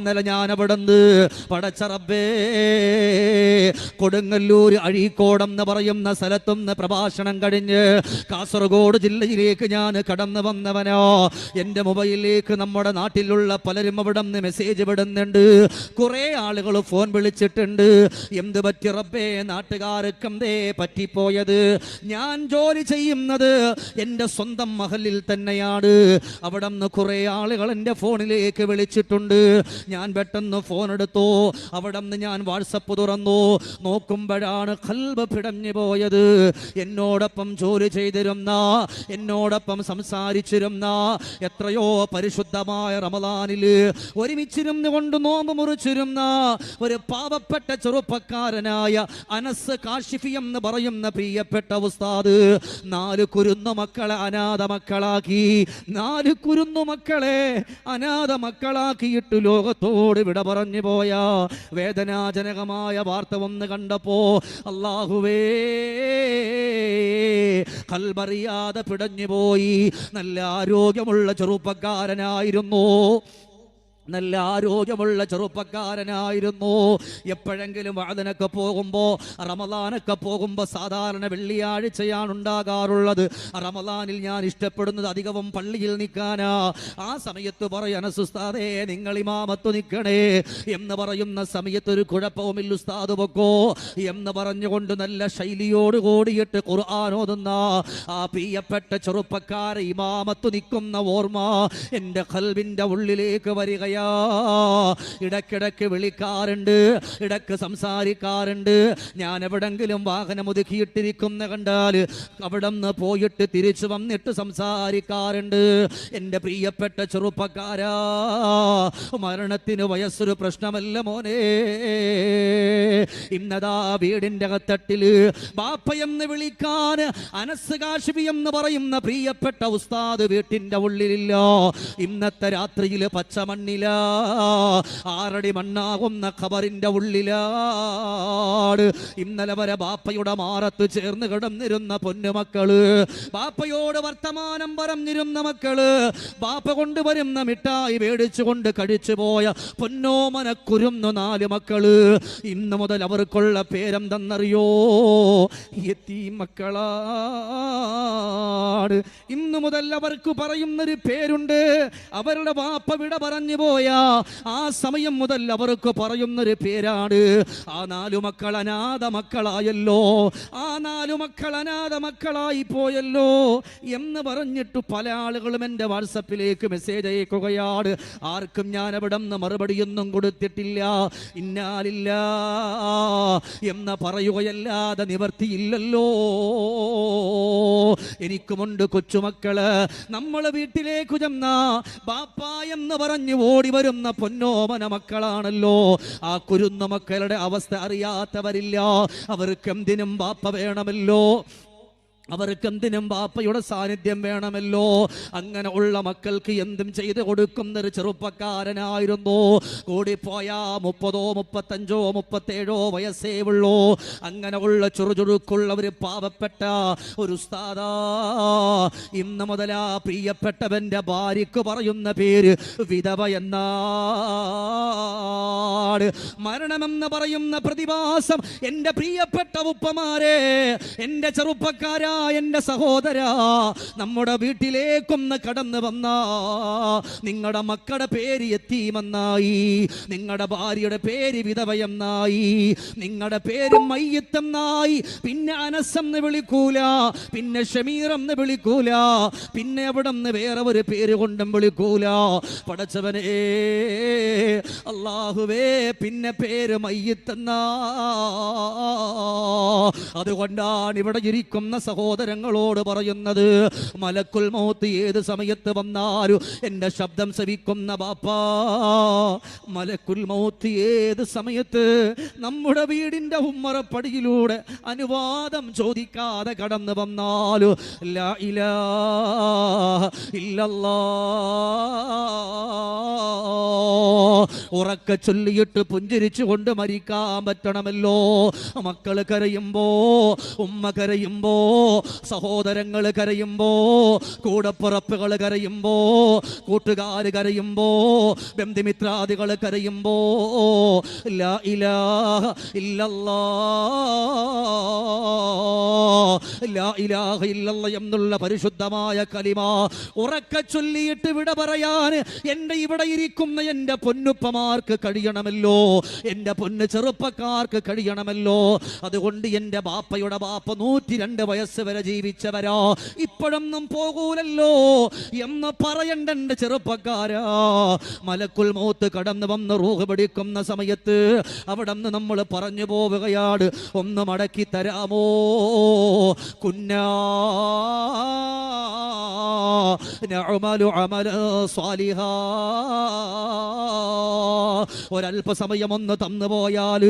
ഇന്നലെ ഞാൻ അവിടുന്ന് പടച്ചറബേ കൊടുങ്ങല്ലൂർ അഴീക്കോടം എന്ന് പറയുന്ന സ്ഥലത്തുനിന്ന് പ്രഭാഷണം കഴിഞ്ഞ് കാസർഗോഡ് ജില്ലയിലേക്ക് ഞാൻ കടന്നു വന്നവനോ. എന്റെ മൊബൈലിലേക്ക് നമ്മുടെ നാട്ടിലുള്ള പലരും അവിടെ നിന്ന് മെസ്സേജ് വിടുന്നുണ്ട്. കുറേ ആളുകൾ ഫോൺ വിളിച്ചിട്ടുണ്ട്. എന്ത് പറ്റി റബ്ബേ നാട്ടുകാർക്ക് ദേ പറ്റിപ്പോയത്? ഞാൻ ജോലി ചെയ്യുന്നത് എന്റെ സ്വന്തം മഹലിൽ തന്നെയാണ്. അവിടെ നിന്ന് കുറേ ആളുകൾ എന്റെ ഫോണിലേക്ക് വിളിച്ചിട്ടുണ്ട്. ഞാൻ പെട്ടെന്ന് ഫോൺ എടുത്തു. അവിടെ നിന്ന് ഞാൻ വാട്സപ്പ് തുറന്നു. നോക്കുമ്പോഴാണ് കൽബ് പിടഞ്ഞു പോയത്. എന്നോടൊപ്പം ജോലി ചെയ്തിരുന്ന എന്നോടൊപ്പം സംസാരിച്ചിരുന്ന എത്രയോ പരിശുദ്ധമായ റമദാനിൽ ഒരുമിച്ചിരുന്നു കൊണ്ട് നോമ്പ് മുറിച്ചിരുന്ന ഒരു പാവപ്പെട്ട ചെറുപ്പക്കാരനായ അനസ് കാഷിഫി എന്ന് പറയുന്ന പ്രിയപ്പെട്ട ഉസ്താദ് നാല് കുരുന്നു മക്കളെ അനാഥ മക്കളാക്കി നാല് കുരുന്നു മക്കളെ അനാഥ മക്കളാക്കിയിട്ട് ലോകത്തോട് വിട പറഞ്ഞു പോയ വേദനാജനകമായ വാർത്ത ഒന്ന് കണ്ടപ്പോ അള്ളാഹുവേ പിടഞ്ഞു പോയി നല്ല ആരോഗ്യമുള്ള ചെറുപ്പക്കാരനായിരുന്നു. നല്ല ആരോഗ്യമുള്ള ചെറുപ്പക്കാരനായിരുന്നു. എപ്പോഴെങ്കിലും വാതിനൊക്കെ പോകുമ്പോൾ റമദാനൊക്കെ പോകുമ്പോൾ സാധാരണ വെള്ളിയാഴ്ചയാണ് ഉണ്ടാകാറുള്ളത്. റമദാനിൽ ഞാൻ ഇഷ്ടപ്പെടുന്നത് അധികവും പള്ളിയിൽ നിൽക്കാനാ. ആ സമയത്ത് പറയാൻ സുസ്താദേ നിങ്ങൾ ഇമാമത്ത് നിൽക്കണേ. എന്ന് പറയുന്ന സമയത്ത് ഒരു കുഴപ്പവുമില്ല ഉസ്താദ് പൊക്കോ. എന്ന് പറഞ്ഞുകൊണ്ട് നല്ല ശൈലിയോട് കൂടിയിട്ട് ഖുർആൻ ഓതുന്ന ആ പ്രിയപ്പെട്ട ചെറുപ്പക്കാരെ ഇമാമത്ത് നിൽക്കുന്ന ഓർമ്മ എന്റെ കൽവിന്റെ ഉള്ളിലേക്ക് വരികയാ ഇടക്കിടക്ക് വിളിക്കാറുണ്ട് ഇടയ്ക്ക് സംസാരിക്കാറുണ്ട്. ഞാൻ എവിടെങ്കിലും വാഹനം ഒതുക്കിയിട്ടിരിക്കുന്ന കണ്ടാൽ അവിടെ നിന്ന് പോയിട്ട് തിരിച്ചു വന്നിട്ട് സംസാരിക്കാറുണ്ട്. എന്റെ പ്രിയപ്പെട്ട ചെറുപ്പക്കാരാ മരണത്തിന് വയസ്സൊരു പ്രശ്നമല്ല മോനെ. ഇന്നതാ വീടിന്റെ അകത്തട്ടിൽ ബാപ്പയെന്ന് വിളിക്കാൻ അനസ് കാശിബി എന്ന് പറയുന്ന പ്രിയപ്പെട്ട ഉസ്താദ് വീട്ടിന്റെ ഉള്ളിലില്ല. ഇന്നത്തെ രാത്രിയിൽ പച്ചമണ്ണില ആറടി മണ്ണാകുന്ന ഖബറിന്റെ ഉള്ളിലാണ് ഇന്നലെ വരെ ബാപ്പയുടെ മാറത്ത് ചേർന്ന് കിടന്നിരുന്ന പൊന്നുമക്കൾ. ബാപ്പയോട് വർത്തമാനം പറഞ്ഞിരുന്ന മക്കൾ. ബാപ്പ കൊണ്ടുവരുന്ന മിഠായി മേടിച്ചുകൊണ്ട് കഴിച്ചു പോയ പൊന്നോമന കുരുന്നു നാല് മക്കൾ. ഇന്ന് മുതൽ അവർക്കുള്ള പേരെന്തെന്നറിയോ? എത്തി മക്കളാണ് ഇന്നു മുതൽ അവർക്ക് പറയുന്നൊരു പേരുണ്ട്. അവരുടെ വാപ്പ വിട പറഞ്ഞു പോയ. ആ സമയം മുതൽ അവർക്ക് പറയുന്നൊരു പേരാണ്. ആ നാലു മക്കൾ അനാഥ മക്കളായല്ലോ. ആ നാലു മക്കൾ അനാഥ മക്കളായി പോയല്ലോ എന്ന് പറഞ്ഞിട്ട് പല ആളുകളും എന്റെ വാട്സപ്പിലേക്ക് മെസ്സേജ് അയക്കുകയാണ്. ആർക്കും ഞാൻ അവിടെ നിന്ന് മറുപടിയൊന്നും കൊടുത്തിട്ടില്ല. ഇന്നാലില്ല എന്ന് പറയുകയല്ലാതെ നിവർത്തിയില്ലല്ലോ. എനിക്കുമുണ്ട് കൊച്ചുമക്കൾ നമ്മൾ വീട്ടിലേക്ക് ചെന്ന ബാപ്പ എന്ന് പറഞ്ഞ് ഓടി വരുന്ന പൊന്നോമന മക്കളാണല്ലോ. ആ കുരുന്ന മക്കളുടെ അവസ്ഥ അറിയാത്തവരില്ല. അവർക്ക് എന്തിനും ബാപ്പ വേണമല്ലോ. അവർക്ക് എന്തിനും ബാപ്പയുടെ സാന്നിധ്യം വേണമല്ലോ. അങ്ങനെ ഉള്ള മക്കൾക്ക് എന്തും ചെയ്ത് കൊടുക്കുന്ന ഒരു ചെറുപ്പക്കാരനായിരുന്നു. കൂടിപ്പോയാ മുപ്പതോ മുപ്പത്തഞ്ചോ മുപ്പത്തേഴോ വയസ്സേ ഉള്ളൂ. അങ്ങനെ ഉള്ള ചുറുചുറുക്കുള്ള ഒരു പാവപ്പെട്ട ഒരു ഉസ്താദാ. ഇന്ന് മുതലാ പ്രിയപ്പെട്ടവന്റെ ഭാര്യക്ക് പറയുന്ന പേര് വിധവ എന്നാട് മരണമെന്ന് പറയുന്ന പ്രതിഭാസം എന്റെ പ്രിയപ്പെട്ട ഉപ്പമാരെ എന്റെ ചെറുപ്പക്കാരാ എന്റെ സഹോദര നമ്മുടെ വീട്ടിലേക്കൊന്ന് കടന്നു വന്ന. നിങ്ങളുടെ മക്കളുടെ പേര് എത്തിയുമെന്നായി നിങ്ങളുടെ ഭാര്യയുടെ പേര് വിധവയെന്നായി. നിങ്ങളുടെ പേര് മയ്യത്തെന്നായി. പിന്നെ അനസെന്ന് വിളിക്കൂല പിന്നെ ഷമീർ എന്ന് വിളിക്കൂല പിന്നെ അവിടെ നിന്ന് വേറെ ഒരു പേര് കൊണ്ടും വിളിക്കൂല. പടച്ചവനേ അള്ളാഹുവേ പിന്നെ പേര് മയ്യത്തെന്നാ. അതുകൊണ്ടാണ് ഇവിടെ ഇരിക്കുന്ന സഹോദരങ്ങളോട് പറയുന്നത്. മലക്കുൽ മൗത്ത് ഏത് സമയത്ത് വന്നാലും എന്റെ ശബ്ദം ശ്രവിക്കുന്ന ബാപ്പാ മലക്കുൽ മൗത്ത് ഏത് സമയത്ത് നമ്മുടെ വീടിന്റെ ഉമ്മറപ്പടിയിലൂടെ അനുവാദം ചോദിക്കാതെ കടന്നു വന്നാലും ഉറക്ക ചൊല്ലിയിട്ട് പുഞ്ചിരിച്ചുകൊണ്ട് മരിക്കാൻ പറ്റണമല്ലോ. മക്കൾ കരയുമ്പോ ഉമ്മ കരയുമ്പോ സഹോദരങ്ങൾ കരയുമ്പോ കൂടപ്പുറപ്പുകൾ കരയുമ്പോ കൂട്ടുകാർ കരയുമ്പോ ബന്ധുമിത്രാദികൾ കരയുമ്പോ എന്നുള്ള പരിശുദ്ധമായ കലിമ ഉറക്ക ചൊല്ലിയിട്ട് വിട പറയാൻ എന്റെ ഇവിടെ ഇരിക്കുന്ന എന്റെ പൊന്നുപ്പമാർക്ക് കഴിയണമല്ലോ എന്റെ പൊന്ന് ചെറുപ്പക്കാർക്ക് കഴിയണമല്ലോ. അതുകൊണ്ട് എന്റെ ബാപ്പയുടെ ബാപ്പ നൂറ്റി രണ്ട് വയസ്സ് വരെ ജീവിച്ചവരോ. ഇപ്പോഴൊന്നും പോകൂലല്ലോ എന്ന് പറയണ്ട ചെറുപ്പക്കാരാ. മലക്കുൽ മൂത്ത് കടന്നു വന്ന് റൂഹ് പിടിക്കുന്ന സമയത്ത് അവിടെ നിന്ന് നമ്മൾ പറഞ്ഞു പോവുകയാണ് ഒന്ന് മടക്കി തരാമോ? കുന്നാ നഅമലു അമല ഒന്ന് തന്നു പോയാൽ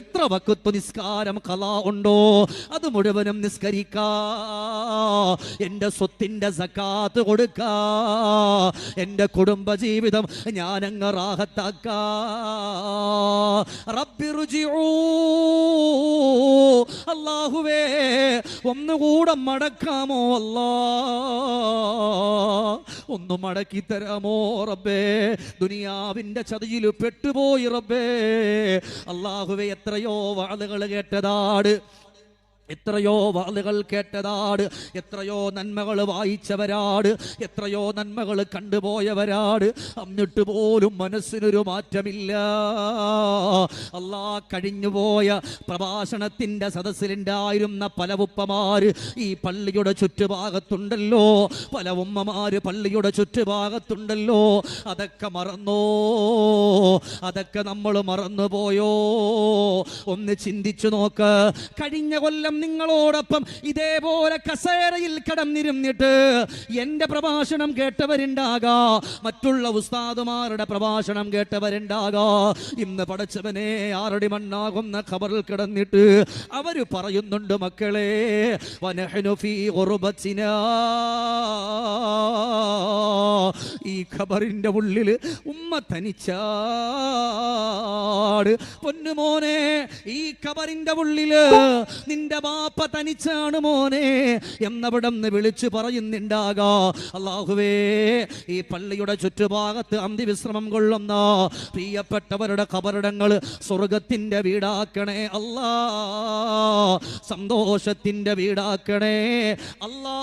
എത്ര വക്കത്ത് നിസ്കാരം കലാ ഉണ്ടോ? അത് മുഴുവനും നിസ്കരിക്കാ. എന്റെ സ്വത്തിന്റെ സക്കാത്ത് കൊടുക്കാ. എന്റെ കുടുംബ ജീവിതം ഞാനങ്ങ് റാഹത്താക്കാ. അല്ലാഹുവേ ഒന്നുകൂടെ മടക്കാമോ അല്ലാ? ഒന്ന് മടക്കി തരാമോ റബ്ബേ? ദുനിയാവിന്റെ ചതിയിൽ പെട്ടുപോയി റബ്ബേ. അള്ളാഹുവെ എത്രയോ വാളുകൾ കേട്ടതാണ് എത്രയോ വാളുകൾ കേട്ടതാട് എത്രയോ നന്മകൾ വായിച്ചവരാട് എത്രയോ നന്മകൾ കണ്ടുപോയവരാട് അന്നിട്ട് പോലും മനസ്സിനൊരു മാറ്റമില്ല. അല്ലാ കഴിഞ്ഞുപോയ പ്രഭാഷണത്തിന്റെ സദസ്സിലുണ്ടായിരുന്ന പല ഉപ്പമാര് ഈ പള്ളിയുടെ ചുറ്റുഭാഗത്തുണ്ടല്ലോ പല ഉമ്മമാര് പള്ളിയുടെ ചുറ്റുഭാഗത്തുണ്ടല്ലോ അതൊക്കെ മറന്നോ? അതൊക്കെ നമ്മൾ മറന്നുപോയോ? ഒന്ന് ചിന്തിച്ചു നോക്ക്. കഴിഞ്ഞ കൊല്ലം നിങ്ങളോടൊപ്പം ഇതേപോലെ കസേരയിൽ കടന്നിരുന്നിട്ട് എന്റെ പ്രഭാഷണം കേട്ടവരുണ്ടാകാ. മറ്റുള്ള ഉസ്താദുമാരുടെ പ്രഭാഷണം കേട്ടവരുണ്ടാകാ. ഇന്ന് പഠിച്ചവനെ ആറടി മണ്ണാകുന്ന ഖബറിൽ കിടന്നിട്ട് അവർ പറയുന്നുണ്ട് മക്കളെ വനഹനുഫി ഖുർബത്തിനാ ഈ ഖബറിന്റെ ഉള്ളിൽ ഉമ്മ തനിച്ചാട്. പൊന്നുമോനെ ഈ ഖബറിന്റെ ഉള്ളിൽ നിന്റെ ബാപ്പ തനിച്ചാണ് മോനെ എന്നവിടന്ന് വിളിച്ചു പറയുന്നുണ്ടാകാ. അള്ളാഹുവേ ഈ പള്ളിയുടെ ചുറ്റുഭാഗത്ത് അന്തിവിശ്രമം കൊള്ളുന്ന പ്രിയപ്പെട്ടവരുടെ ഖബറിടങ്ങൾ സ്വർഗത്തിന്റെ വീടാക്കണേ അല്ലാ. സന്തോഷത്തിന്റെ വീടാക്കണേ അല്ലാ.